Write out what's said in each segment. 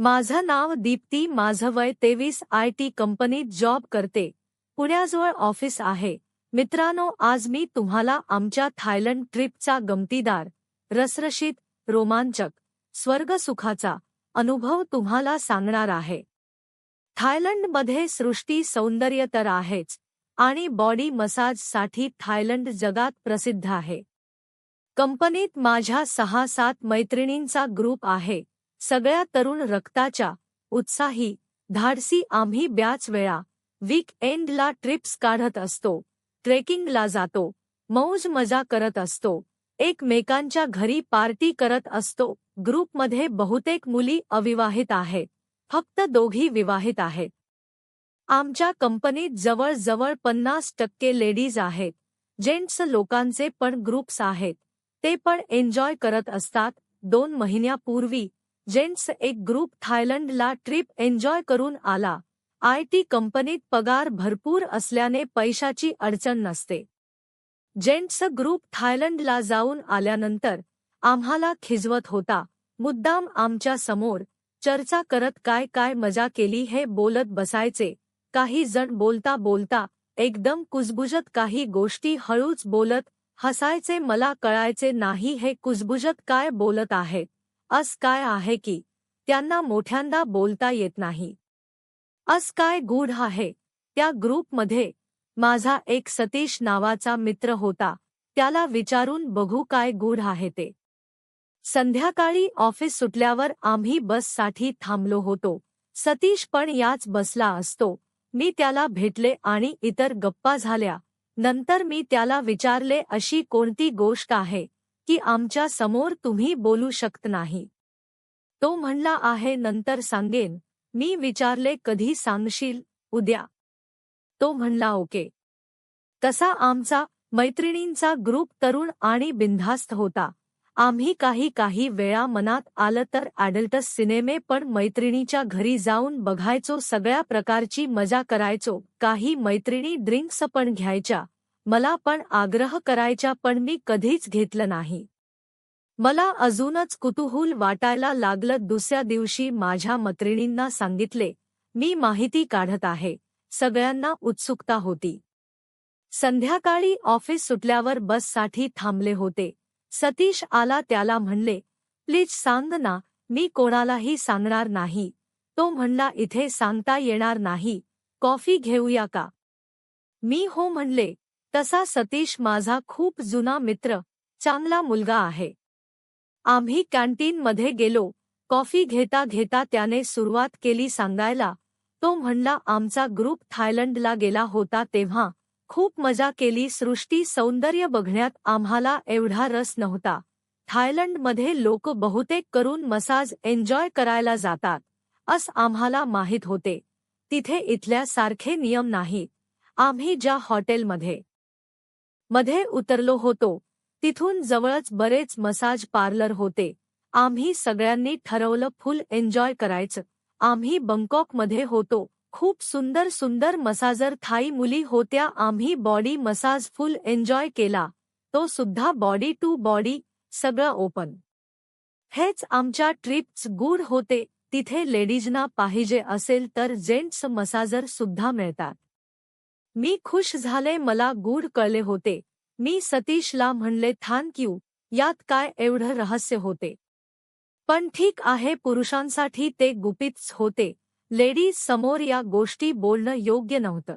माझं नाव दीप्ती माझं वय तेवीस आय टी कंपनीत जॉब करते. पुण्याजवळ ऑफिस आहे. मित्रांनो आज मी तुम्हाला आमच्या थायलंड ट्रिपचा गमतीदार रसरशीत रोमांचक स्वर्गसुखाचा अनुभव तुम्हाला सांगणार आहे. थायलंडमध्ये सृष्टी सौंदर्य तर आहेच आणि बॉडी मसाजसाठी थायलंड जगात प्रसिद्ध आहे. कंपनीत माझ्या सहा सात मैत्रिणींचा ग्रुप आहे. सगळ्या तरुण रक्ताच्या उत्साही धाडसी आम्ही ब्याच वेळा वीक एंडला ट्रिप्स काढत असतो ट्रेकिंगला जातो मौज मजा करत असतो एकमेकांच्या घरी पार्टी करत असतो ग्रुपमध्ये बहुतेक मुली अविवाहित आहेत फक्त दोघी विवाहित आहेत. आमच्या कंपनीत जवळजवळ पन्नास टक्के लेडीज आहेत जेंट्स लोकांचे पण ग्रुप्स आहेत ते पण एन्जॉय करत असतात दोन महिन्यापूर्वी जेंट्स एक ग्रुप थायलंडला ट्रिप एन्जॉय करून आला. आय टी कंपनीत पगार भरपूर असल्याने पैशाची अडचण नसते. जेंट्स ग्रुप थायलंडला जाऊन आल्यानंतर आम्हाला खिजवत होता. मुद्दाम आमच्यासमोर चर्चा करत काय काय मजा केली हे बोलत बसायचे. काही जण बोलता बोलता एकदम कुजबुजत काही गोष्टी हळूच बोलत हसायचे मला कळायचे नाही हे कुजबुजत काय बोलत आहेत. अस काय आहे की त्यांना मोठ्यांदा बोलता येत नाही. अस काय गूढ आहे. त्या ग्रुपमध्ये माझा एक सतीश नावाचा मित्र होता. त्याला विचारून बघू काय गूढ आहे ते. संध्याकाळी ऑफिस सुटल्यावर आम्ही बससाठी थांबलो होतो. सतीश पण याच बसला असतो. मी त्याला भेटले आणि इतर गप्पा झाल्या. नंतर मी त्याला विचारले अशी कोणती गोष्ट आहे? की आमच्यासमोर तुम्ही बोलू शकत नाही. तो म्हणला आहे नंतर सांगेन. मी विचारले कधी सांगशील? उद्या. तो म्हणला ओके. तसा आमचा मैत्रिणींचा ग्रुप तरुण आणि बिनधास्त होता. आम्ही काही काही वेळा मनात आलं तर ॲडल्टस सिनेमे पण मैत्रिणीच्या घरी जाऊन बघायचो सगळ्या प्रकारची मजा करायचो. काही मैत्रिणी ड्रिंक्स पण घ्यायच्या. मला पण आग्रह करायच्या पण मी कधीच घेतलं नाही. मला अजूनच कुतूहल वाटायला लागलं दुसऱ्या दिवशी माझ्या मैत्रिणींना सांगितले मी माहिती काढत आहे. सगळ्यांना उत्सुकता होती. संध्याकाळी ऑफिस सुटल्यावर बससाठी थांबले होते. सतीश आला त्याला म्हणले प्लीज सांग ना मी कोणालाही सांगणार नाही. तो म्हणला इथे सांगता येणार नाही. कॉफी घेऊया का? मी हो म्हणले तसा सतीश माझा खूप जुना मित्र चांगला मुलगा आहे. आम्ही कॅन्टीनमध्ये गेलो कॉफी घेता घेता त्याने सुरुवात केली सांगायला तो म्हणला आमचा ग्रुप थायलंडला गेला होता तेव्हा खूप मजा केली सृष्टी सौंदर्य बघण्यात आम्हाला एवढा रस नव्हता. थायलंडमध्ये लोक बहुतेक करून मसाज एन्जॉय करायला जातात अस आम्हाला माहीत होते. तिथे इथल्या सारखे नियम नाहीत आम्ही ज्या हॉटेलमध्ये मध्ये उतरलो होतो. तिथून जवळच बरेच मसाज पार्लर होते. आम्ही सगळ्यांनी ठरवलं फुल एन्जॉय करायचं. आम्ही बंकॉकमध्ये होतो. खूप सुंदर सुंदर मसाजर थाई मुली होत्या. आम्ही बॉडी मसाज फुल एन्जॉय केला. तो सुद्धा बॉडी टू बॉडी सगळं ओपन. हेच आमच्या ट्रिप्स गुड होते. तिथे लेडीजना पाहिजे असेल तर जेंट्स मसाजर सुद्धा मिळतात. मी खुश झाले मला गूढ कळले होते. मी सतीशला म्हणले थँक यू यात काय एवढं रहस्य होते? पण ठीक आहे पुरुषांसाठी ते गुपितच होते. लेडीज समोर या गोष्टी बोलणं योग्य नव्हतं.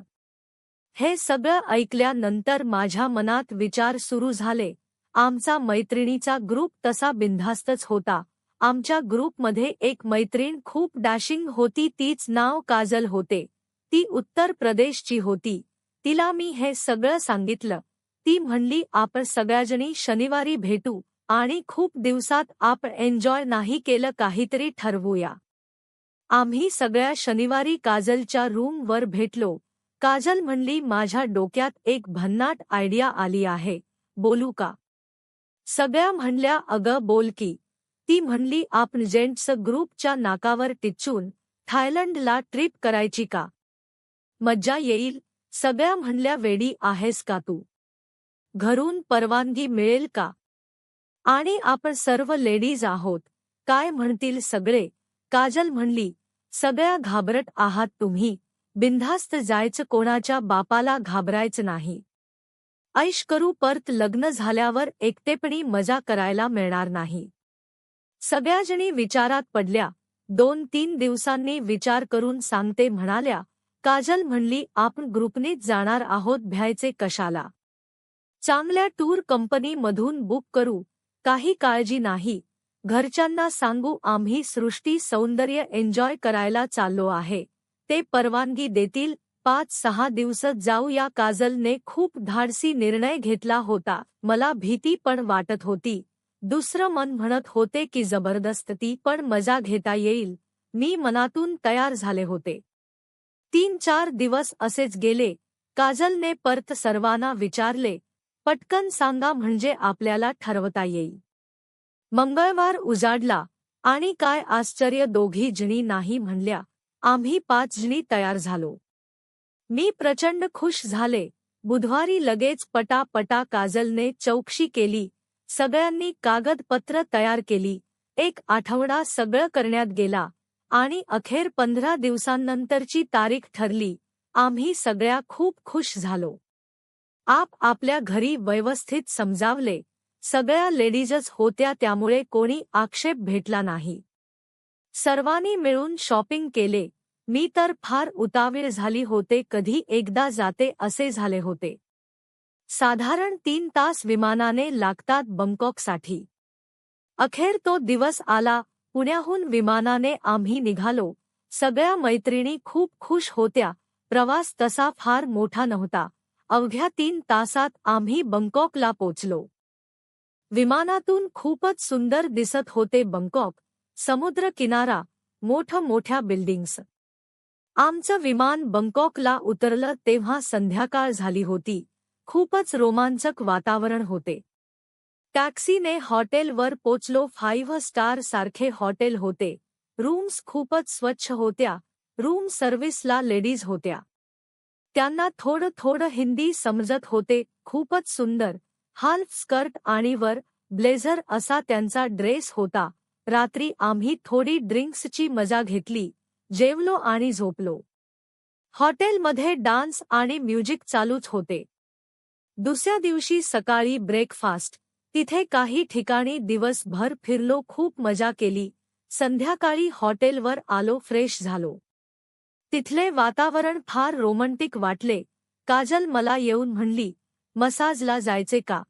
हे सगळं ऐकल्यानंतर माझ्या मनात विचार सुरू झाले. आमचा मैत्रिणीचा ग्रुप तसा बिनधास्तच होता. आमच्या ग्रुपमध्ये एक मैत्रीण खूप डॅशिंग होती तीच नाव काजल होते. ती उत्तर प्रदेशची होती. तिला मी हे सगळं सांगितलं. ती म्हणली आपण सगळ्याजणी शनिवारी भेटू आणि खूप दिवसात आपण एन्जॉय नाही केलं काहीतरी ठरवूया. आम्ही सगळ्या शनिवारी काजलच्या रूमवर भेटलो. काजल म्हणली माझ्या डोक्यात एक भन्नाट आयडिया आली आहे. बोलू का? सगळ्या म्हणल्या अगं बोल की. ती म्हणली आपण जेंट्स ग्रुपच्या नाकावर टिचून थायलंडला ट्रिप करायची का? मज्जा येईल सगळ्या म्हणल्या वेडी आहेस का तू? घरून परवानगी मिळेल का? आणि आपण सर्व लेडीज आहोत काय म्हणतील सगळे? काजल म्हणली सगळ्या घाबरट आहात तुम्ही बिनधास्त जायचं कोणाच्या बापाला घाबरायचं नाही. ऐश करू परत लग्न झाल्यावर एकटेपणी मजा करायला मिळणार नाही. सगळ्याजणी विचारात पडल्या दोन तीन दिवसांनी विचार करून सांगते म्हणाल्या काजल म्हणली आपण ग्रुपनेच जाणार आहोत भ्यायचे कशाला? चांगल्या टूर कंपनीमधून बुक करू काही काळजी नाही. घरच्यांना सांगू आम्ही सृष्टी सौंदर्य एन्जॉय करायला चाललो आहे. ते परवानगी देतील. पाच सहा दिवसात जाऊ या काजलने खूप धाडसी निर्णय घेतला होता. मला भीती पण वाटत होती. दुसरं मन म्हणत होते की जबरदस्ती पण मजा घेता येईल. मी मनातून तयार झाले होते. तीन चार दिवस असेच गेले. काजलने परत सर्वांना विचारले पटकन सांगा म्हणजे आपल्याला ठरवता येईल. मंगळवार उजाडला आणि काय आश्चर्य दोघी जणी नाही म्हणल्या. आम्ही पाच जणी तयार झालो. मी प्रचंड खुश झाले. बुधवारी लगेच पटापटा काजलने चौकशी केली. सगळ्यांनी कागदपत्र तयार केली. एक आठवडा सगळं करण्यात गेला. आणि अखेर पंधरा दिवसांनंतरची तारीख ठरली. आम्ही सगळ्या खूप खुश झालो. आप आपल्या घरी व्यवस्थित समजावले. सगळ्या लेडीजच होत्या त्यामुळे कोणी आक्षेप भेटला नाही. सर्वांनी मिळून शॉपिंग केले. मी तर फार उतावीळ झाली होते कधी एकदा जाते असे झाले होते. साधारण तीन तास विमानाने लागतात बंकॉकसाठी अखेर तो दिवस आला पुण्याहून विमानाने आम्ही निघालो. सगळ्या मैत्रिणी खूप खुश होत्या. प्रवास तसा फार मोठा नव्हता. अवघ्या तीन तासात आम्ही बंकॉकला पोचलो. विमानातून खूपच सुंदर दिसत होते बंकॉक समुद्र किनारा मोठ मोठ्या बिल्डिंग्स. आमचं विमान बंकॉकला उतरलं तेव्हा संध्याकाळ झाली होती. खूपच रोमांचक वातावरण होते. टॅक्सीने हॉटेलवर पोचलो. फाईव्ह स्टार सारखे हॉटेल होते. रूम्स खूपच स्वच्छ होत्या. रूम सर्व्हिसला लेडीज होत्या. त्यांना थोडं थोडं हिंदी समजत होते. खूपच सुंदर. हाल्फ स्कर्ट आणि वर ब्लेझर असा त्यांचा ड्रेस होता. रात्री आम्ही थोडी ड्रिंक्सची मजा घेतली. जेवलो आणि झोपलो. हॉटेलमध्ये डान्स आणि म्युझिक चालूच होते. दुसऱ्या दिवशी सकाळी ब्रेकफास्ट. तिथे काही ठिकाणी दिवसभर फिरलो खूप मजा केली. संध्याकाळी हॉटेलवर आलो फ्रेश झालो. तिथले वातावरण फार रोमँटिक वाटले. काजल मला येऊन म्हणली मसाजला जायचे का?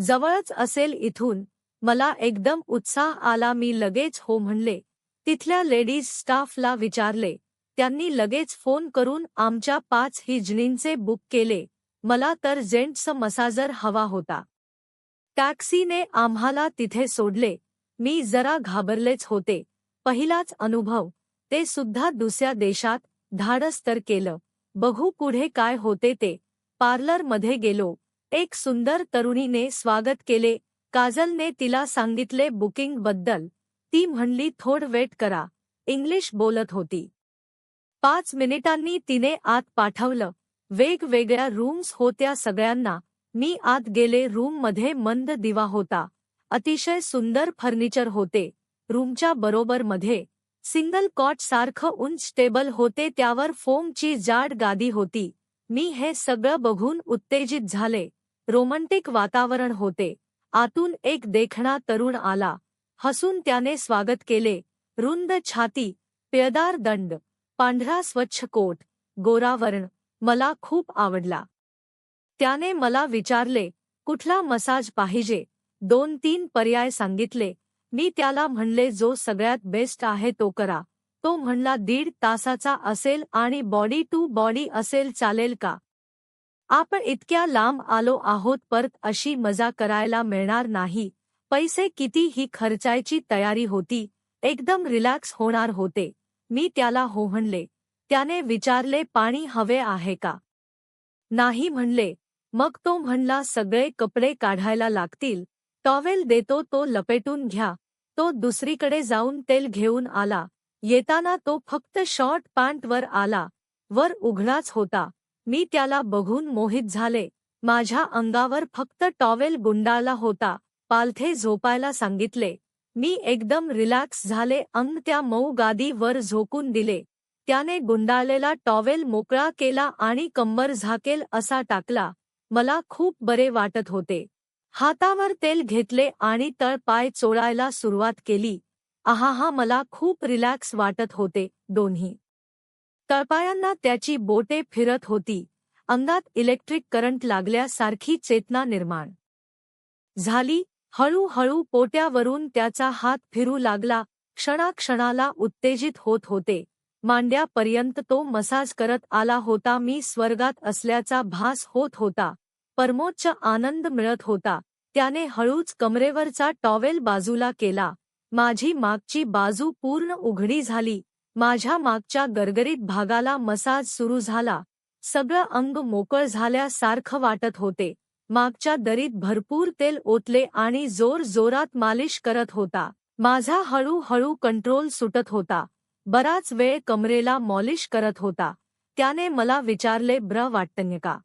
जवळच असेल इथून. मला एकदम उत्साह आला मी लगेच हो म्हणले. तिथल्या लेडीज स्टाफला विचारले. त्यांनी लगेच फोन करून आमच्या पाच हिजणींचे बुक केले. मला तर जेंट्स मसाजर हवा होता. टॅक्सीने आम्हाला तिथे सोडले. मी जरा घाबरलेच होते. पहिलाच अनुभव. ते सुद्धा दुसऱ्या देशात धाडस तर केलं. बघू पुढे काय होते ते. पार्लरमध्ये गेलो. एक सुंदर तरुणीने स्वागत केले. काजलने तिला सांगितले बुकिंगबद्दल. ती म्हणली थोड वेट करा. इंग्लिश बोलत होती. पाच मिनिटांनी तिने आत पाठवलं. वेगवेगळ्या रूम्स होत्या सगळ्यांना. मी आत गेले रूममध्ये मंद दिवा होता. अतिशय सुंदर फर्निचर होते. रूमच्या बरोबर मध्ये सिंगल कॉट सारखं उंच टेबल होते त्यावर फोमची जाड गादी होती. मी हे सगळं बघून उत्तेजित झाले. रोमंटिक वातावरण होते. आतून एक देखणा तरुण आला. हसून त्याने स्वागत केले. रुंद छाती पेयदार दंड पांढरा स्वच्छ कोट गोरावर्ण मला खूप आवडला. त्याने मला विचारले कुठला मसाज पाहिजे? दोन तीन पर्याय सांगितले. मी त्याला म्हणले जो सगळ्यात बेस्ट आहे तो करा. तो म्हणला दीड तासाचा असेल आणि बॉडी टू बॉडी असेल चालेल का? आपण इतक्या लांब आलो आहोत परत अशी मजा करायला मिळणार नाही. पैसे किती ही खर्चायची तयारी होती एकदम रिलॅक्स होणार होते. मी त्याला हो म्हणले त्याने विचारले पाणी हवे आहे का? नाही म्हणले. मग तो म्हणला सगळे कपडे काढायला लागतील. टॉवेल देतो तो लपेटून घ्या. तो दुसरीकडे जाऊन तेल घेऊन आला. येताना तो फक्त शॉर्ट पॅन्टवर आला. वर उघडाच होता. मी त्याला बघून मोहित झाले. माझ्या अंगावर फक्त टॉवेल गुंडाळला होता. पालथे झोपायला सांगितले. मी एकदम रिलॅक्स झाले. अंग त्या मऊ गादीवर झोकून दिले. त्याने गुंडाळलेला टॉवेल मोकळा केला आणि कंबर झाकेल असा टाकला. मला खूप बरे वाटत होते. हातावर तेल घेतले आणि तळपाय चोळायला सुरुवात केली. आहाहा मला खूप रिलॅक्स वाटत होते दोन्ही. तळपायांना त्याची बोटे फिरत होती. अंगात इलेक्ट्रिक करंट लागल्यासारखी चेतना निर्माण झाली. हळूहळू पोट्यावरून त्याचा हात फिरू लागला. क्षणाक्षणाला उत्तेजित होत होते. मांड्यापर्यंत तो मसाज करत आला होता. मी स्वर्गात असल्याचा भास होत होता. परमोच्च आनंद मिळत होता. त्याने हळूच कमरेवरचा टॉवेल बाजूला केला. माझी मागची बाजू पूर्ण उघडी झाली. माझ्या मागच्या गरगरीत भागाला मसाज सुरू झाला. सगळं अंग मोकळ झाल्यासारखं वाटत होते. मागच्या दरीत भरपूर तेल ओतले आणि जोर जोरात मालिश करत होता. माझा हळूहळू कंट्रोल सुटत होता. बराच वेळ कमरेला मॉलिश करत होता. त्याने मला विचारले ब्र वाटतंय का?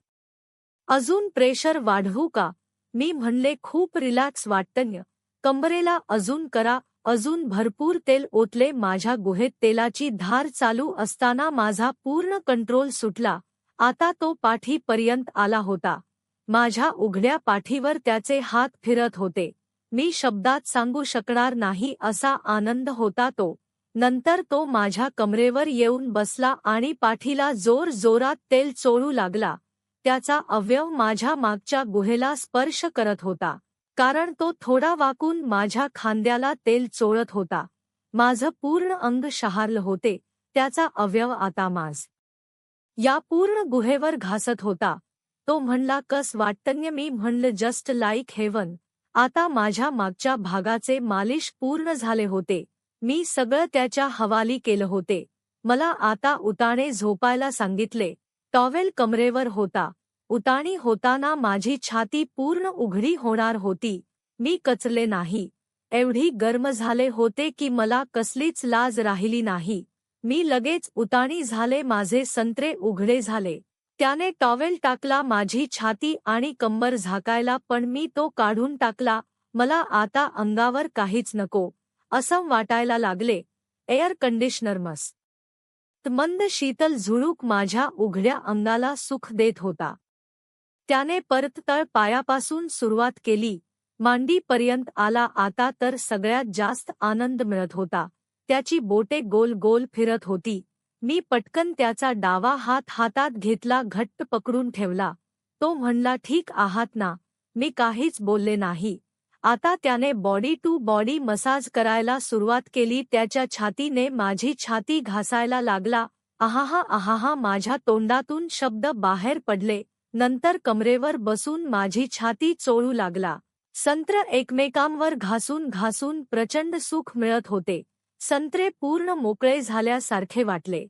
अजून प्रेशर वाढवू का? मी म्हणले खूप रिलॅक्स वाटतंय. कंबरेला अजून करा अजून भरपूर तेल ओतले माझ्या गुहेत तेलाची धार चालू असताना माझा पूर्ण कंट्रोल सुटला. आता तो पाठीपर्यंत आला होता. माझ्या उघड्या पाठीवर त्याचे हात फिरत होते. मी शब्दात सांगू शकणार नाही असा आनंद होता तो. नंतर तो माझ्या कमरेवर येऊन बसला आणि पाठीला जोर जोरात तेल चोळू लागला. त्याचा अवयव माझ्या मागच्या गुहेला स्पर्श करत होता. कारण तो थोडा वाकून माझ्या खांद्याला तेल चोळत होता. माझं पूर्ण अंग शहारलं होते. त्याचा अवयव आता माझ. या पूर्ण गुहेवर घासत होता. तो म्हणला कस वाटतन्य मी म्हणलं जस्ट लाईक हेवन. आता माझ्या मागच्या भागाचे मालिश पूर्ण झाले होते. मी सगळं त्याच्या हवाली केलं होते. मला आता उताणे झोपायला सांगितले. टॉवेल कमरेवर होता. उताणी होताना माझी छाती पूर्ण उघडी होणार होती. मी कचले नाही. एवढी गर्म झाले होते की मला कसलीच लाज राहिली नाही. मी लगेच उताणी झाले माझे संत्रे उघडे झाले. त्याने टॉवेल टाकला माझी छाती आणि कंबर झाकायला पण मी तो काढून टाकला. मला आता अंगावर काहीच नको. असं वाटायला लागले. एअर कंडिशनर मस्त. मंद शीतल झुळूक माझ्या उघड्या अंगाला सुख देत होता. त्याने परततळ पायापासून सुरुवात केली. मांडीपर्यंत आला आता तर सगळ्यात जास्त आनंद मिळत होता. त्याची बोटे गोल गोल फिरत होती. मी पटकन त्याचा डावा हात हातात घेतला घट्ट पकडून ठेवला. तो म्हणला ठीक आहात ना. मी काहीच बोलले नाही. आता त्याने बॉडी टू बॉडी मसाज करायला सुरुवात केली. त्याच्या छातीने माझी छाती घासायला लागला. आहाहा आहाहा माझ्या तोंडातून शब्द बाहेर पडले. नंतर कमरेवर बसून माझी छाती चोळू लागला. संत्र एकमेकांवर घासून घासून प्रचंड सुख मिळत होते. संत्रे पूर्ण मोकळे झाल्यासारखे वाटले.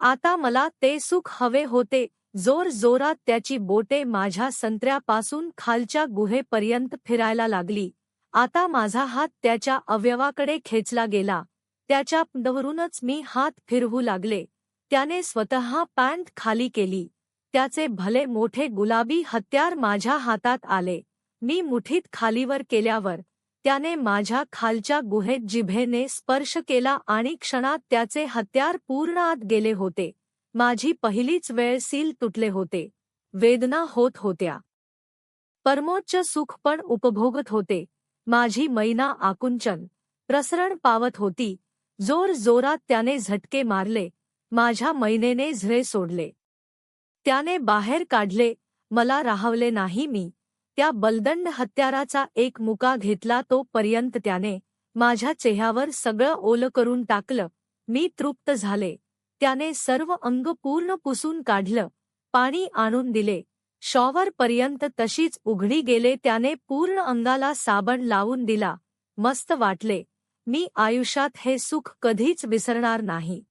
आता मला ते सुख हवे होते. जोर जोरात त्याची बोटे माझ्या संत्र्यापासून खालच्या गुहेपर्यंत फिरायला लागली. आता माझा हात त्याच्या अवयवाकडे खेचला गेला. त्याच्या पंडवरूनच मी हात फिरवू लागले. त्याने स्वतः पॅन्ट खाली केली. त्याचे भले मोठे गुलाबी हत्यार माझ्या हातात आले. मी मुठीत खालीवर केल्यावर त्याने माझ्या खालच्या गुहेत जिभेने स्पर्श केला आणि क्षणात त्याचे हत्यार पूर्ण आत गेले होते. माझी पहिलीच वेळ सील तुटले होते. वेदना होत होत्या. परमोच्च सुख पण उपभोगत होते. माझी मैना आकुंचन प्रसरण पावत होती. जोर जोरात त्याने झटके मारले. माझ्या मैनेने झरे सोडले. त्याने बाहेर काढले मला राहवले नाही मी. त्या बलदंड हत्याराचा एक मुका घेतला तो पर्यंत त्याने माझ्या चेह्यावर सगळं ओलं करून टाकलं. मी तृप्त झाले. त्याने सर्व अंग पूर्ण पुसून काढलं. पाणी आणून दिले. शॉवर पर्यंत तशीच उघडी गेले. त्याने पूर्ण अंगाला साबण लावून दिला. मस्त वाटले. मी आयुष्यात हे सुख कधीच विसरणार नाही.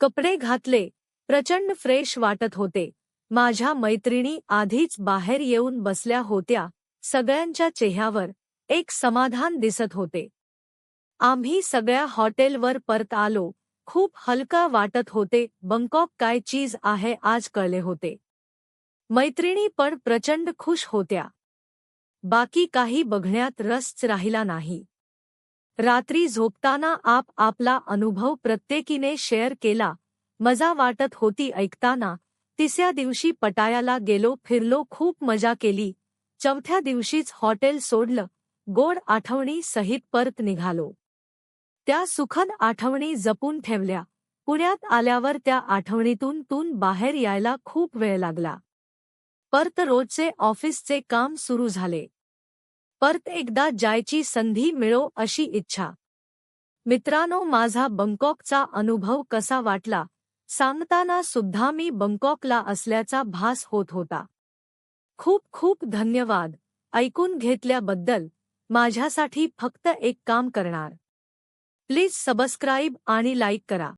कपडे घातले. प्रचंड फ्रेश वाटत होते. माझ्या मैत्रिणी आधीच बाहेर येऊन बसल्या होत्या. सगळ्यांच्या चेह्यावर एक समाधान दिसत होते. आम्ही सगळ्या हॉटेलवर परत आलो. खूप हलका वाटत होते. बंकॉक काय चीज आहे आज कळले होते. मैत्रिणी पण प्रचंड खुश होत्या. बाकी काही बघण्यात रसच राहिला नाही. रात्री झोपताना आप आपला अनुभव प्रत्येकीने शेअर केला. मजा वाटत होती ऐकताना. तिसऱ्या दिवशी पटायाला गेलो फिरलो खूप मजा केली. चौथ्या दिवशीच हॉटेल सोडलं. गोड आठवणी सहित परत निघालो. त्या सुखद आठवणी जपून ठेवल्या. पुण्यात आल्यावर त्या आठवणीतून तून बाहेर यायला खूप वेळ लागला. परत रोजचे ऑफिसचे काम सुरू झाले. परत एकदा जायची संधी मिळो अशी इच्छा. मित्रांनो माझा बंकॉकचा अनुभव कसा वाटला? सांगताना सुद्धा मी बंकॉकला असल्याचा भास होत होता. खूप खूप धन्यवाद. ऐकून घेतल्याबद्दल माझ्यासाठी फक्त एक काम करणार. प्लीज सबस्क्राईब आणि लाईक करा.